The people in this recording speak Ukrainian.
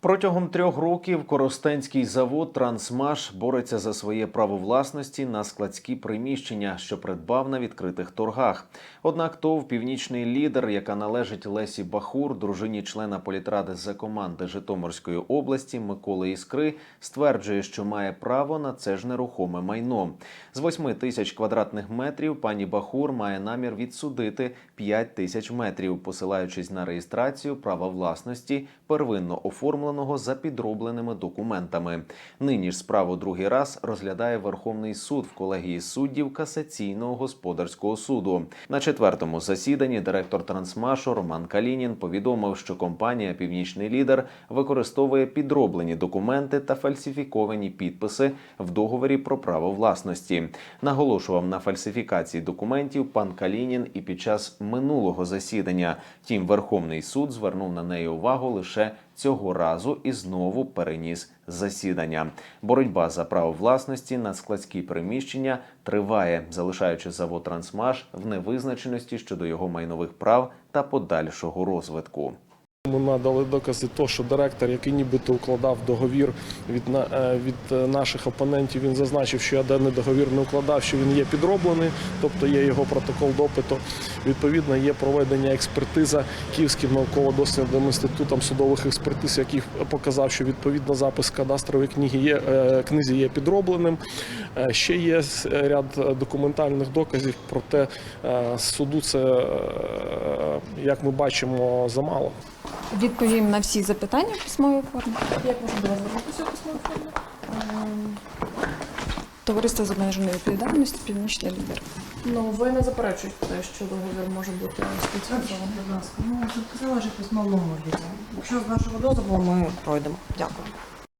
Протягом трьох років Коростенський завод Трансмаш бореться за своє право власності на складські приміщення, що придбав на відкритих торгах. Однак ТОВ Північний лідер, яка належить Лесі Бахур, дружині члена політради за команди Житомирської області Миколи Іскри, стверджує, що має право на це ж нерухоме майно. З 8 тисяч квадратних метрів пані Бахур має намір відсудити 5 тисяч метрів, посилаючись на реєстрацію права власності первинно оформленого за підробленими документами. Нині ж справу другий раз розглядає Верховний суд в колегії суддів касаційного господарського суду. На четвертому засіданні директор Трансмашу Роман Калінін повідомив, що компанія Північний лідер використовує підроблені документи та фальсифіковані підписи в договорі про право власності. Наголошував на фальсифікації документів пан Калінін і під час минулого засідання. Втім, Верховний суд звернув на неї увагу лише цього разу і знову переніс засідання. Боротьба за право власності на складські приміщення триває, залишаючи завод Трансмаш в невизначеності щодо його майнових прав та подальшого розвитку. Ми надали докази того, що директор, який нібито укладав договір від, е, від е, наших опонентів, він зазначив, що я даний договір не укладав, що він є підроблений, тобто є його протокол допиту. Відповідно, є проведення експертиза Київським науково-дослідним інститутом судових експертиз, який показав, що відповідно запис кадастрової книги є е, книзі є підробленим. Ще є ряд документальних доказів, проте суду це, як ми бачимо, замало. Відповім на всі запитання в письмовій формі. Як можна до вас звернутися в письмовій формі? Ем, Товариство з обмеженою відповідальністю Північний лідер. Ну, ви не заперечуєте те, що договір може бути спеціалізований? Будь ласка, ну, це сказала вже в письмовому відео. Якщо з вашого дозволу ми пройдемо. Дякую.